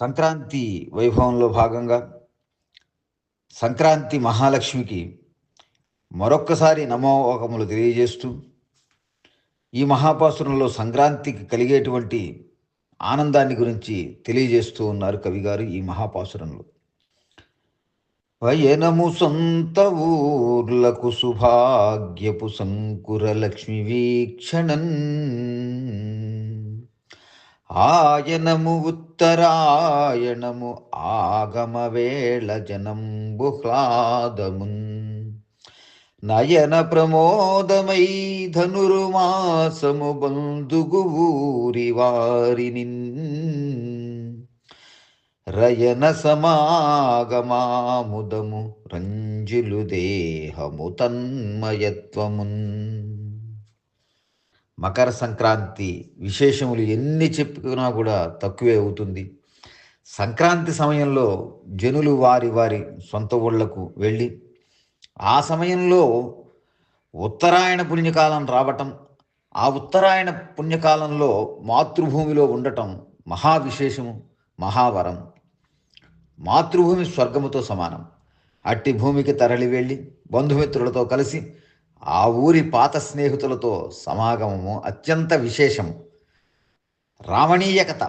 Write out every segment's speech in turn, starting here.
సంక్రాంతి వైభవంలో భాగంగా సంక్రాంతి మహాలక్ష్మికి మరొక్కసారి నమోవకములు తెలియజేస్తూ ఈ మహాపాసురంలో సంక్రాంతికి కలిగేటువంటి ఆనందాన్ని గురించి తెలియజేస్తూ ఉన్నారు కవిగారు ఈ మహాపాసురంలో. వయనము సొంత ఊర్లకు సుభాగ్యపు సంకుర లక్ష్మి వీక్షణన్ ఆయనము ఉత్తరాయణము ఆగమ వేళ జనంబుహ్లాదమున్ నయన ప్రమోదమై ధనుర్మాసము బంధుగు వారిని రయన సమాగమాముదము రంజులు దేహము తన్మయత్వమున్ మకర సంక్రాంతి విశేషములు ఎన్ని చెప్పుకున్నా కూడా తక్కువే అవుతుంది. సంక్రాంతి సమయంలో జనులు వారి వారి సొంత ఊళ్ళకు వెళ్ళి ఆ సమయంలో ఉత్తరాయణ పుణ్యకాలం రావటం ఆ ఉత్తరాయణ పుణ్యకాలంలో మాతృభూమిలో ఉండటం మహావిశేషము మహావరం. మాతృభూమి స్వర్గముతో సమానం. అట్టి భూమికి తరలి వెళ్ళి బంధుమిత్రులతో కలిసి ఆ ఊరి పాత స్నేహితులతో సమాగమము అత్యంత విశేషము. రామణీయకత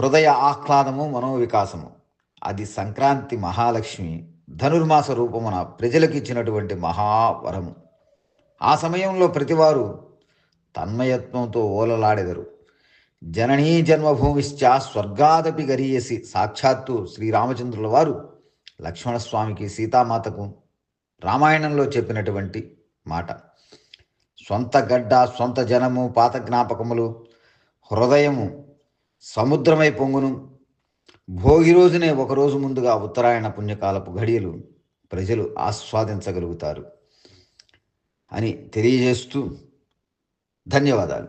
హృదయ ఆహ్లాదము మనోవికాసము. అది సంక్రాంతి మహాలక్ష్మి ధనుర్మాస రూపమున ప్రజలకు ఇచ్చినటువంటి మహావరము. ఆ సమయంలో ప్రతివారు తన్మయత్వంతో ఓలలాడెదరు. జననీ జన్మభూమిశ్చ స్వర్గాదపి గరీయసి సాక్షాత్తు శ్రీరామచంద్రుల వారు లక్ష్మణస్వామికి సీతామాతకు రామాయణంలో చెప్పినటువంటి మాట. సొంత గడ్డ సొంత జనము పాత జ్ఞాపకములు హృదయము సముద్రమై పొంగును. భోగి రోజునే ఒకరోజు ముందుగా ఉత్తరాయణ పుణ్యకాలపు ఘడియలు ప్రజలు ఆస్వాదించగలుగుతారు అని తెలియజేస్తూ ధన్యవాదాలు.